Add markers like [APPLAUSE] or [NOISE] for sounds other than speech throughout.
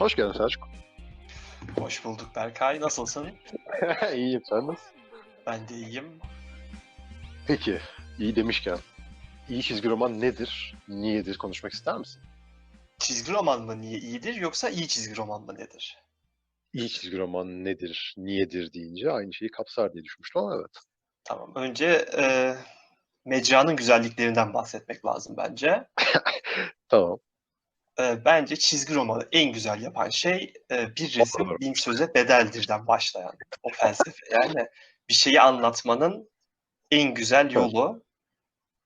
Hoş geldin Selçuk. Hoş bulduk Berkay. Nasılsın? [LAUGHS] İyiyim sen nasılsın? Ben de iyiyim. Peki iyi demişken iyi çizgi roman nedir? Niyedir konuşmak ister misin? Çizgi roman mı niye iyidir yoksa iyi çizgi roman mı nedir? İyi çizgi roman nedir? Niyedir deyince aynı şeyi kapsar diye düşünmüştüm ama evet. Tamam. Önce e, mecranın güzelliklerinden bahsetmek lazım bence. [LAUGHS] Tamam. E, bence çizgi romanı en güzel yapan şey e, bir resim bin söze bedeldirden başlayan o felsefe. Yani bir şeyi anlatmanın en güzel yolu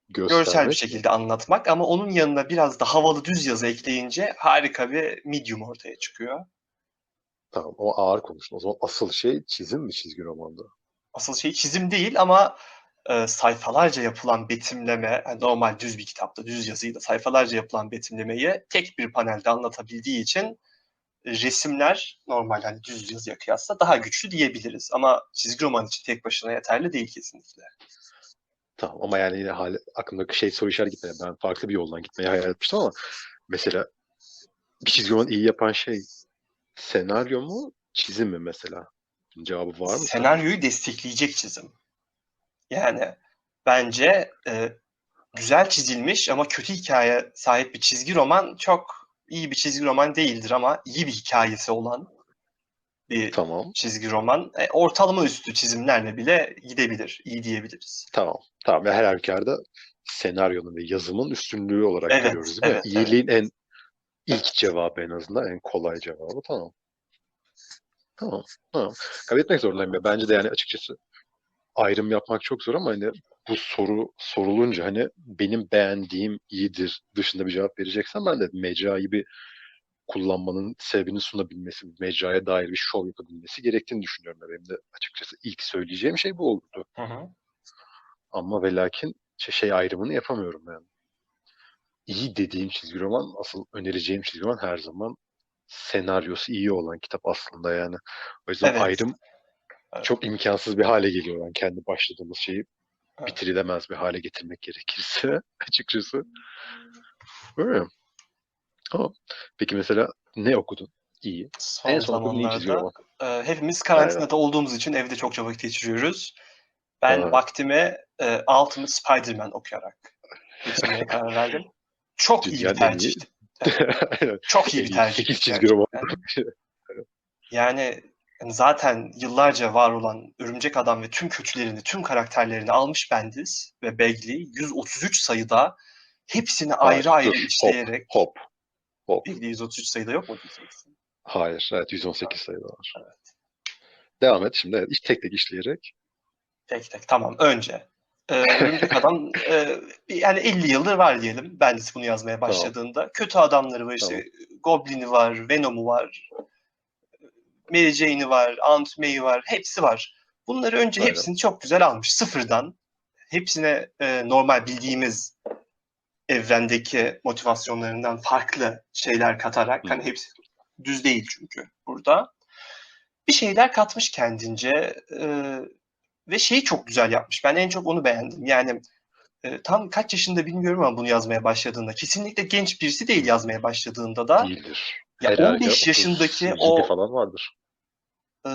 görsel bir Göstermek. şekilde anlatmak ama onun yanına biraz da havalı düz yazı ekleyince harika bir medium ortaya çıkıyor. Tamam o ağır konuştun. O zaman asıl şey çizim mi çizgi romanda? asıl şey çizim değil ama e, sayfalarca yapılan betimleme, yani normal düz bir kitapta, düz yazıyla sayfalarca yapılan betimlemeyi tek bir panelde anlatabildiği için e, resimler normal hani düz yazıya kıyasla daha güçlü diyebiliriz. Ama çizgi roman için tek başına yeterli değil kesinlikle. Tamam ama yani yine hali, aklımdaki şey soru işareti gitmedi. Ben farklı bir yoldan gitmeyi hayal etmiştim ama mesela bir çizgi roman iyi yapan şey senaryo mu çizim mi mesela? Cevabı var mı? Senaryoyu destekleyecek çizim. Yani bence e, güzel çizilmiş ama kötü hikaye sahip bir çizgi roman çok iyi bir çizgi roman değildir ama iyi bir hikayesi olan bir Tamam. çizgi roman e, ortalama üstü çizimlerle bile gidebilir. iyi diyebiliriz. Tamam. Tamam. Ve her halükarda senaryonun ve yazımın üstünlüğü olarak Evet, görüyoruz değil mi? evet, İyiliğin en ilk cevabı en azından en kolay cevabı. Tamam. Tamam. Tamam. Kabul etmek zorundayım ya. Bence de yani açıkçası ayrım yapmak çok zor ama hani bu soru sorulunca hani benim beğendiğim iyidir dışında bir cevap vereceksen ben de mecrayı bir kullanmanın sebebini sunabilmesi, mecraya dair bir şov yapabilmesi gerektiğini düşünüyorum. Benim de açıkçası ilk söyleyeceğim şey bu olurdu. Hı hı. Ama ve lakin şey, şey ayrımını yapamıyorum yani. İyi dediğim çizgi roman, asıl önereceğim çizgi roman her zaman senaryosu iyi olan kitap aslında yani. O yüzden Evet. ayrım Evet. çok imkansız bir hale geliyor yani kendi başladığımız şeyi Evet. bitirilemez bir hale getirmek gerekirse [LAUGHS] açıkçası. Öyle. Tamam. Peki mesela ne okudun? İyi. Son En son zamanlarda e, hepimiz karantinada olduğumuz için evde çok çabuk geçiriyoruz. Ben Evet. vaktimi e, Ultimate Spider-Man okuyarak geçirmeye [LAUGHS] karar verdim. Çok iyi bir tercihti. [LAUGHS] Çok iyi bir tercih. çizgi roman. Yani yani zaten yıllarca var olan Örümcek Adam ve tüm kötülerini, tüm karakterlerini almış Bendis ve Bagley 133 sayıda hepsini ayrı Hayır, ayrı dur, hop. işleyerek Hop. Hop. Bagley 133 sayıda yok mu diyeceksin? Hayır. Evet 118 sayıda var. Evet. Devam et şimdi. Evet, tek tek işleyerek. Tek tek tamam önce. Ee, Örümcek Adam [LAUGHS] e, yani 50 yıldır var diyelim Bendis bunu yazmaya başladığında. Kötü adamları var işte Goblin'i var, Venom'u var, Mary Jane'i var, Aunt May'i var, hepsi var. Bunları önce Aynen. hepsini çok güzel almış sıfırdan. Hepsine e, normal bildiğimiz evrendeki motivasyonlarından farklı şeyler katarak Hı. hani hepsi düz değil çünkü burada. Bir şeyler katmış kendince e, ve şeyi çok güzel yapmış. Ben en çok onu beğendim. Yani e, tam kaç yaşında bilmiyorum ama bunu yazmaya başladığında. Kesinlikle genç birisi değil yazmaya başladığında da. Değildir. Ya Herhalde 15 yaşındaki 37 o falan vardır. e,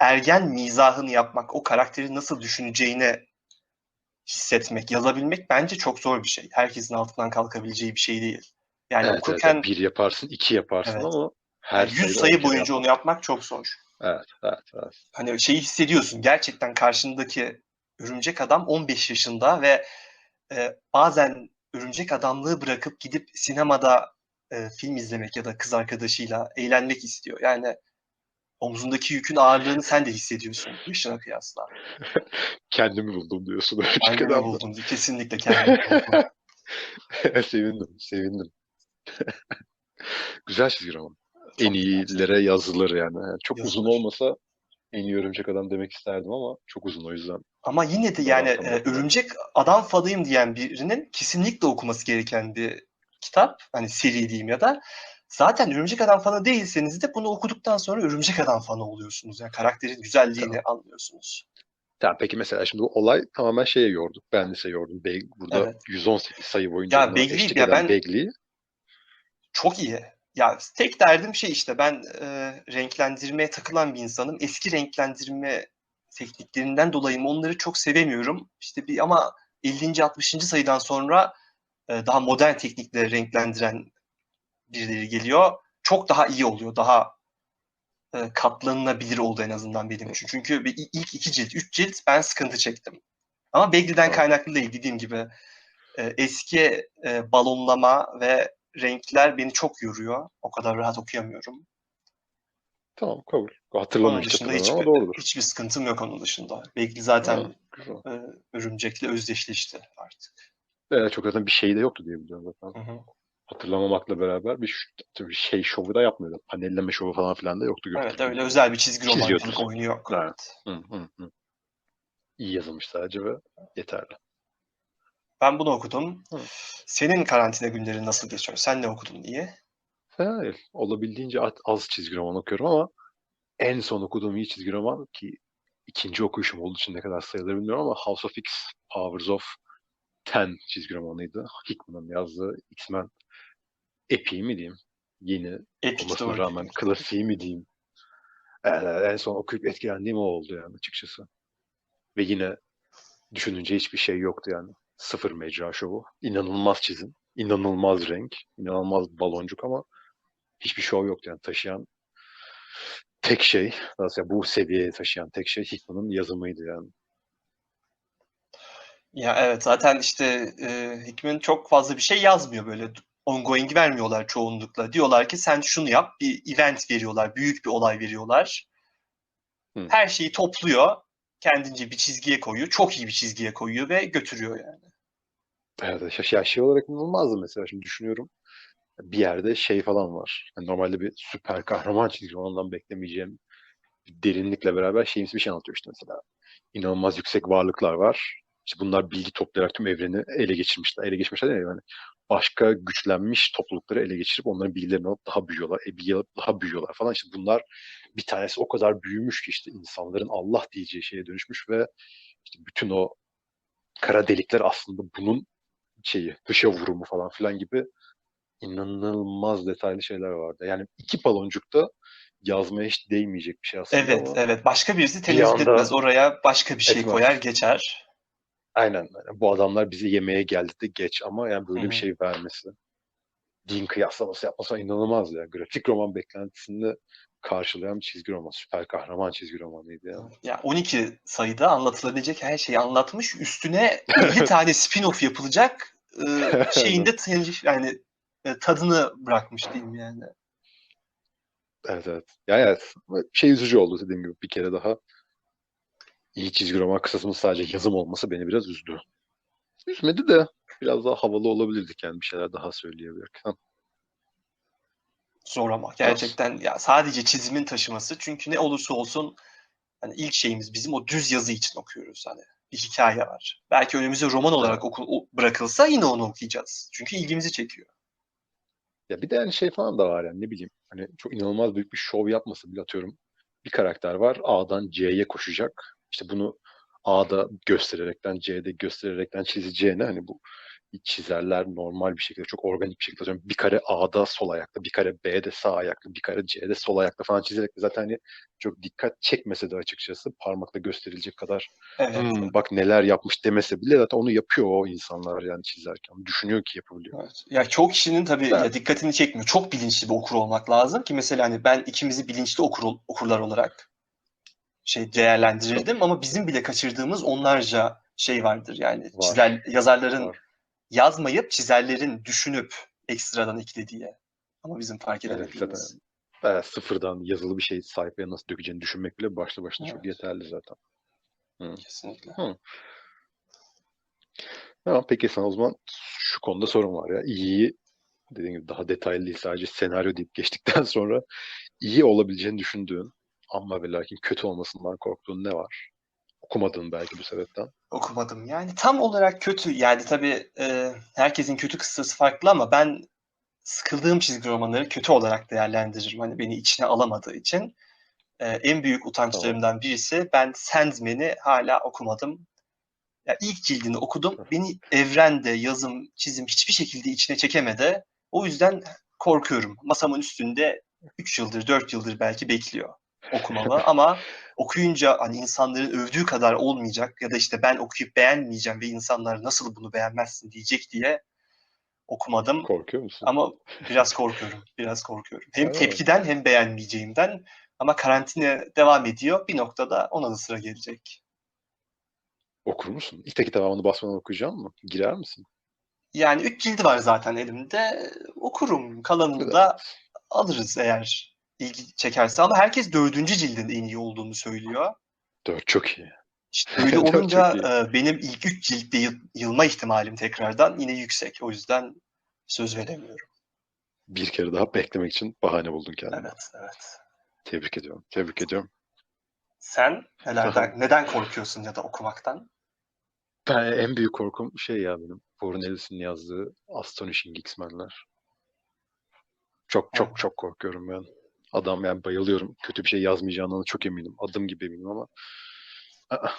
ergen mizahını yapmak, o karakteri nasıl düşüneceğini hissetmek, yazabilmek bence çok zor bir şey. Herkesin altından kalkabileceği bir şey değil. Yani evet, evet, okurken yani bir yaparsın, iki yaparsın Evet. ama her 100 sayıda sayı boyunca onu yapmak çok zor. Evet, evet, evet. Hani şeyi hissediyorsun. Gerçekten karşındaki örümcek adam 15 yaşında ve e, bazen örümcek adamlığı bırakıp gidip sinemada e, film izlemek ya da kız arkadaşıyla eğlenmek istiyor. Yani omzundaki yükün ağırlığını sen de hissediyorsun yaşına kıyasla. [LAUGHS] Kendimi buldum diyorsun öyle Kendimi adamda. buldum. Kesinlikle kendimi buldum. [LAUGHS] Sevindim, sevindim. [LAUGHS] Güzel çizgi roman. En iyilere yazılır yani. Çok uzun Yazılır. olmasa en iyi örümcek adam demek isterdim ama çok uzun o yüzden. Ama yine de yani e, örümcek adam fanıyım diyen birinin kesinlikle okuması gereken bir kitap. Hani seri diyeyim ya da. Zaten örümcek adam fanı değilseniz de bunu okuduktan sonra örümcek adam fanı oluyorsunuz. Yani karakterin güzelliğini anlıyorsunuz. Tamam, peki mesela şimdi bu olay tamamen şeye yorduk. Ben de yordum. Beg- burada Evet. 118 sayı boyunca Ya eşlik ya ben-. Çok iyi. Ya tek derdim şey işte ben e, renklendirmeye takılan bir insanım. Eski renklendirme tekniklerinden dolayı onları çok sevemiyorum. İşte bir ama 50. 60. sayıdan sonra e, daha modern teknikle renklendiren birileri geliyor. Çok daha iyi oluyor. Daha e, katlanılabilir oldu en azından benim için. Çünkü bir, ilk iki cilt, üç cilt ben sıkıntı çektim. Ama Bagley'den kaynaklı değil dediğim gibi. E, eski e, balonlama ve renkler beni çok yoruyor. O kadar rahat okuyamıyorum. Tamam kabul. Hatırlamak dışında istedim ama hiçbir, doğrudur. hiçbir sıkıntım yok onun dışında. Bagley zaten Ha, e, örümcekle özdeşleşti artık. Evet, çok zaten bir şey de yoktu diye biliyorum zaten. Hı hı. Hatırlamamakla beraber bir, tabii şey şovu da yapmıyordu. Panelleme şovu falan filan da yoktu. Evet öyle özel bir çizgi Çiziyordu. oyunu yok. Evet. Hı, hı, hı. İyi yazılmış sadece ve yeterli. Ben bunu okudum. Hı. Senin karantina günleri nasıl geçiyor? Sen ne okudun diye? Değil. Olabildiğince az, az çizgi roman okuyorum ama en son okuduğum iyi çizgi roman ki ikinci okuyuşum olduğu için ne kadar sayılır bilmiyorum ama House of X, Powers of Ten çizgi romanıydı. Hickman'ın yazdığı X-Men epiği mi diyeyim? Yeni Epic olmasına rağmen klasiği mi diyeyim? Evet, en son okuyup etkilendiğim o oldu yani açıkçası. Ve yine düşününce hiçbir şey yoktu yani. Sıfır mecra şovu. İnanılmaz çizim. inanılmaz renk. inanılmaz baloncuk ama hiçbir şov yoktu yani taşıyan tek şey, ya, bu seviyeye taşıyan tek şey Hickman'ın yazımıydı yani. Ya evet zaten işte e, Hickman çok fazla bir şey yazmıyor böyle ongoing vermiyorlar çoğunlukla. Diyorlar ki sen şunu yap bir event veriyorlar büyük bir olay veriyorlar. Hı. Her şeyi topluyor kendince bir çizgiye koyuyor çok iyi bir çizgiye koyuyor ve götürüyor yani. Evet, şey, ya şey olarak inanılmazdı mesela şimdi düşünüyorum. Bir yerde şey falan var. Hani normalde bir süper kahraman çizgi romanından beklemeyeceğim bir derinlikle beraber şeyimsi bir şey anlatıyor işte mesela. İnanılmaz yüksek varlıklar var. İşte bunlar bilgi toplayarak tüm evreni ele geçirmişler. Ele geçirmişler değil? Yani başka güçlenmiş toplulukları ele geçirip onların bilgilerini alıp daha büyüyorlar. E, bilgi alıp daha büyüyorlar falan. İşte bunlar bir tanesi o kadar büyümüş ki işte insanların Allah diyeceği şeye dönüşmüş ve işte bütün o kara delikler aslında bunun şeyi, dışa vurumu falan filan gibi inanılmaz detaylı şeyler vardı. Yani iki baloncukta yazmaya hiç değmeyecek bir şey aslında Evet ama evet başka birisi bir tenezzül anda etmez oraya başka bir şey etmez. koyar geçer. Aynen. Bu adamlar bizi yemeğe geldi de geç ama yani böyle Hı bir şey vermesi. Din kıyaslaması yapmasa inanılmaz ya. Grafik roman beklentisini karşılayan çizgi roman. Süper kahraman çizgi romanıydı yani. Ya 12 sayıda anlatılabilecek her şeyi anlatmış. Üstüne [LAUGHS] 50 tane spin-off yapılacak şeyinde yani e, tadını bırakmış diyeyim yani. Evet evet. Yani evet. Şey üzücü oldu dediğim gibi bir kere daha. İyi çizgi roman kısasının sadece yazım olması beni biraz üzdü. Üzmedi de biraz daha havalı olabilirdik yani bir şeyler daha söyleyebilirken. Zor ama gerçekten ya sadece çizimin taşıması çünkü ne olursa olsun hani ilk şeyimiz bizim o düz yazı için okuyoruz hani bir hikaye var. Belki önümüze roman olarak oku, bırakılsa yine onu okuyacağız. Çünkü ilgimizi çekiyor. Ya bir de yani şey falan da var yani ne bileyim hani çok inanılmaz büyük bir şov yapmasa bile atıyorum bir karakter var A'dan C'ye koşacak. İşte bunu A'da göstererekten C'de göstererekten çizeceğine hani bu çizerler normal bir şekilde çok organik bir şekilde bir kare A'da sol ayakta bir kare B'de sağ ayakta bir kare C'de sol ayakta falan çizerek zaten hani çok dikkat çekmese de açıkçası parmakla gösterilecek kadar Evet. "Hmm, bak neler yapmış demese bile zaten onu yapıyor o insanlar yani çizerken. Düşünüyor ki yapabiliyor. Evet. Ya çok kişinin tabii ya Evet. dikkatini çekmiyor. Çok bilinçli bir okur olmak lazım ki mesela hani ben ikimizi bilinçli okur okurlar olarak şey değerlendirirdim ama bizim bile kaçırdığımız onlarca şey vardır yani Var. çizer yazarların Var. yazmayıp çizerlerin düşünüp ekstradan eklediği ama bizim fark Evet, edemediğimiz. Evet, sıfırdan yazılı bir şey sayfaya nasıl dökeceğini düşünmek bile başlı başına çok Evet. yeterli zaten. Kesinlikle. Tamam peki sana o zaman şu konuda sorun var ya. İyiyi dediğim gibi daha detaylı değil sadece senaryo deyip geçtikten [LAUGHS] sonra iyi olabileceğini düşündüğün ama ve lakin kötü olmasından korktuğun ne var? Okumadığın belki bu sebepten. Okumadım. Yani tam olarak kötü. Yani tabii e, herkesin kötü kıssası farklı ama ben sıkıldığım çizgi romanları kötü olarak değerlendiririm. Hani beni içine alamadığı için. E, en büyük utançlarımdan birisi ben Sandman'i hala okumadım. Ya ilk cildini okudum. Beni evrende yazım, çizim hiçbir şekilde içine çekemedi. O yüzden korkuyorum. Masamın üstünde 3 yıldır, 4 yıldır belki bekliyor okumalı ama okuyunca hani insanların övdüğü kadar olmayacak ya da işte ben okuyup beğenmeyeceğim ve insanlar nasıl bunu beğenmezsin diyecek diye okumadım. Korkuyor musun? Ama biraz korkuyorum. Biraz korkuyorum. Hem Evet. tepkiden hem beğenmeyeceğimden. Ama karantina devam ediyor. Bir noktada ona da sıra gelecek. Okur musun? İlk devamını basmadan okuyacak mı? Girer misin? Yani üç cildi var zaten elimde. Okurum. Kalanını da alırız eğer ilgi çekerse. Ama herkes dördüncü cildin en iyi olduğunu söylüyor. Dört çok iyi. İşte [LAUGHS] öyle olunca e, benim ilk üç ciltte yıl- yılma ihtimalim tekrardan yine yüksek. O yüzden söz veremiyorum. Bir kere daha beklemek için bahane buldun kendine. Evet, evet. Tebrik ediyorum. Tebrik ediyorum. Sen nelerden, neden korkuyorsun ya da okumaktan? Ben en büyük korkum şey ya benim. Warren Ellis'in yazdığı Astonishing X-Men'ler. Çok çok Evet. çok korkuyorum ben. Adam yani bayılıyorum. Kötü bir şey yazmayacağından çok eminim. Adım gibi eminim ama [LAUGHS]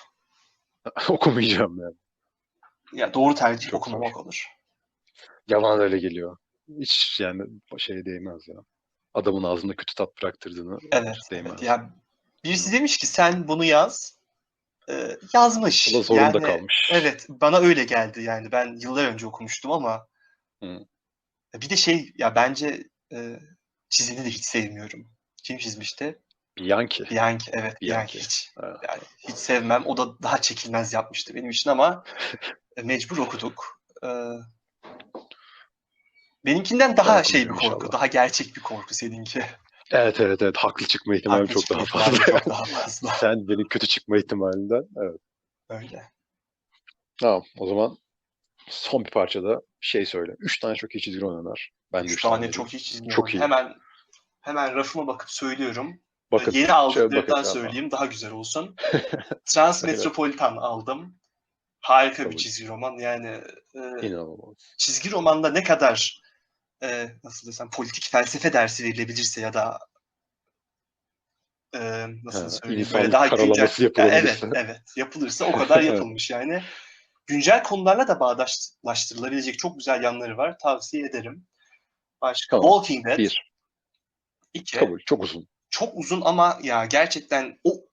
okumayacağım yani. Ya doğru tercih Çok okumamak olur. Yalan öyle geliyor. Hiç yani şey değmez ya. Adamın ağzında kötü tat bıraktırdığını Evet, değmez. evet. Ya birisi demiş ki sen bunu yaz. Ee, yazmış. O da zorunda Yani, kalmış. Evet, bana öyle geldi yani. Ben yıllar önce okumuştum ama Hı. bir de şey ya bence e, çizini de hiç sevmiyorum. Kim çizmişti? Bianchi. Bianchi, evet Bianchi Bianchi. hiç. Evet. Yani hiç sevmem. O da daha çekilmez yapmıştı benim için ama [LAUGHS] e, mecbur okuduk. Ee, benimkinden daha Ben şey bir korku, inşallah. daha gerçek bir korku seninki. Evet evet evet. Haklı çıkma ihtimali Haklı çok çıkma daha ihtimali fazla. Çok daha fazla. [LAUGHS] Sen benim kötü çıkma ihtimalinden. Evet. Öyle. Tamam. O zaman son bir parçada şey söyle. Üç tane çok iyi çizgi roman öner. Ben de Üç üç tane çok iyi çizgi Çok iyi. Hemen hemen rafıma bakıp söylüyorum. Bakın. Yeni şöyle aldıklarından bakın. söyleyeyim daha güzel olsun. [LAUGHS] Transmetropolitan aldım. Harika bir Kabul. çizgi roman. Yani e, İnanılmaz. çizgi romanda ne kadar e, nasıl desem politik felsefe dersi verilebilirse ya da e, nasıl Ha, söyleyeyim böyle daha güncel Ya evet yapılabilirse. evet yapılırsa o kadar [LAUGHS] yapılmış yani güncel konularla da bağdaşlaştırılabilecek çok güzel yanları var tavsiye ederim. Başka Tamam. Walking Dead Bir. 2 Kabul. Çok uzun. çok uzun ama ya gerçekten o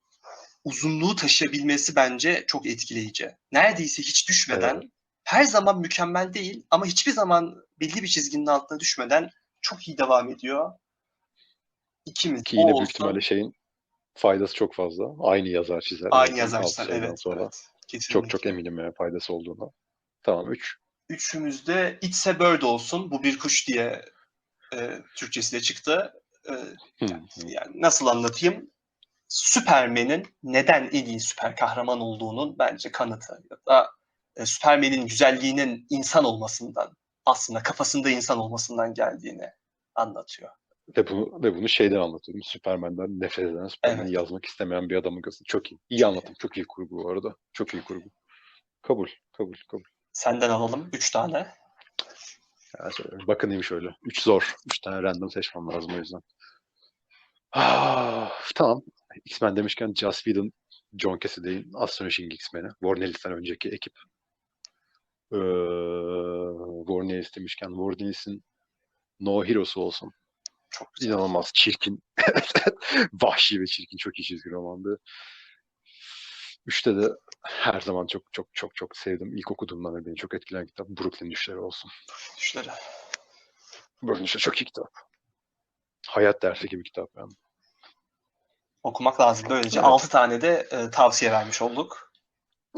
uzunluğu taşıyabilmesi bence çok etkileyici. Neredeyse hiç düşmeden, Evet. her zaman mükemmel değil ama hiçbir zaman belli bir çizginin altına düşmeden çok iyi devam ediyor. İkimiz Ki yine olsun. büyük ihtimalle şeyin faydası çok fazla. Aynı yazar çizer. Aynı Zaten yazar çizer, evet, sonra. evet. Kesinlikle. Çok çok eminim yani faydası olduğuna. Tamam. Üç. Üçümüzde It's a Bird olsun. Bu bir kuş diye e, Türkçesi de çıktı. E, hı. yani nasıl anlatayım? Superman'in neden en iyi süper kahraman olduğunun bence kanıtı ya da e, Superman'in güzelliğinin insan olmasından aslında kafasında insan olmasından geldiğini anlatıyor. Ve bunu, ve bunu şeyden anlatıyorum. Superman'den nefret eden, Superman'i Evet. yazmak istemeyen bir adamın gözü. Çok iyi. İyi anlatım. Çok iyi kurgu bu arada. Çok iyi kurgu. Kabul. Kabul. Kabul. Senden alalım üç tane. Yani şöyle, bakınayım şöyle. Üç zor. Üç tane random seçmem lazım o yüzden. Ah, tamam. X-Men demişken Joss Whedon, John Cassaday'in Astonishing X-Men'i. Warren Ellis'ten önceki ekip. Ee, Warren Ellis demişken Warren Ellis'in No Heroes'u olsun. Çok güzel. İnanılmaz çirkin. [LAUGHS] Vahşi ve çirkin. Çok iyi çizgi romandı. Üçte de her zaman çok çok çok çok sevdim. İlk okuduğumdan beri beni çok etkileyen kitap Brooklyn Düşleri olsun. Düşleri. Brooklyn Düşleri çok iyi kitap. Hayat dersi gibi kitap yani. Okumak lazım. Böylece Evet. altı tane de e, tavsiye vermiş olduk.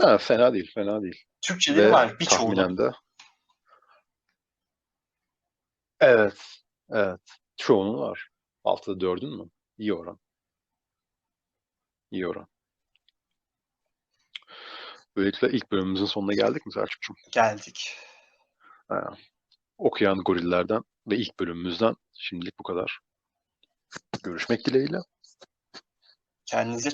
Ha, fena değil, fena değil. Türkçeleri Ve var birçoğu. tahminen de Evet, evet. Çoğunun var. Altıda dördün mü? İyi oran. İyi oran. Böylelikle ilk bölümümüzün sonuna geldik mi Selçuk'cum? Geldik. Ha. Okuyan gorillerden ve ilk bölümümüzden şimdilik bu kadar. Görüşmek dileğiyle. Kendinize